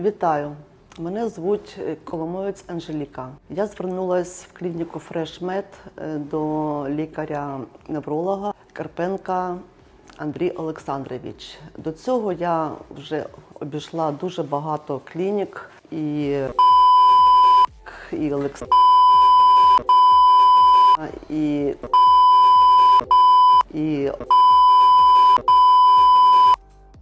Вітаю! Мене звуть е, Коломоєць Анжеліка. Я звернулася в клініку е, до лікаря-невролога Карпенка Андрій Олександрович. До цього я вже обійшла дуже багато клінік і, і Олекс... і, і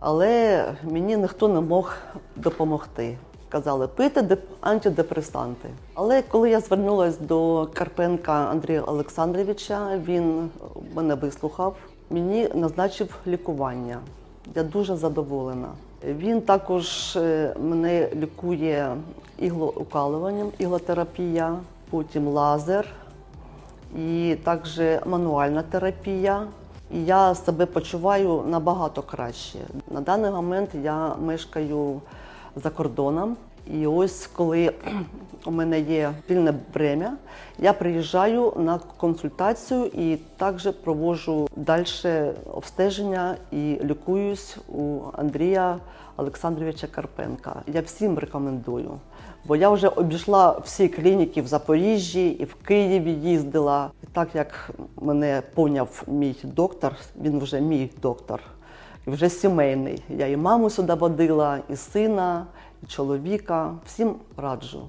але мені ніхто не мог допомогти. Казали пити деп- антидепресанти. Але коли я звернулася до Карпенка Андрія Олександровича, він мене вислухав, мені назначив лікування. Я дуже задоволена. Він також е, мене лікує іглоукалуванням, іглотерапія, потім лазер і також мануальна терапія. І я себе почуваю набагато краще. На даний момент я мешкаю за кордоном. І ось коли у мене є вільне время, я приїжджаю на консультацію і також проводжу далі обстеження і лікуюсь у Андрія Олександровича Карпенка. Я всім рекомендую, бо я вже обійшла всі клініки в Запоріжжі і в Києві їздила. І так як мене поняв мій доктор, він вже мій доктор, і вже сімейний. Я і маму сюди водила, і сина, і чоловіка. Всім раджу.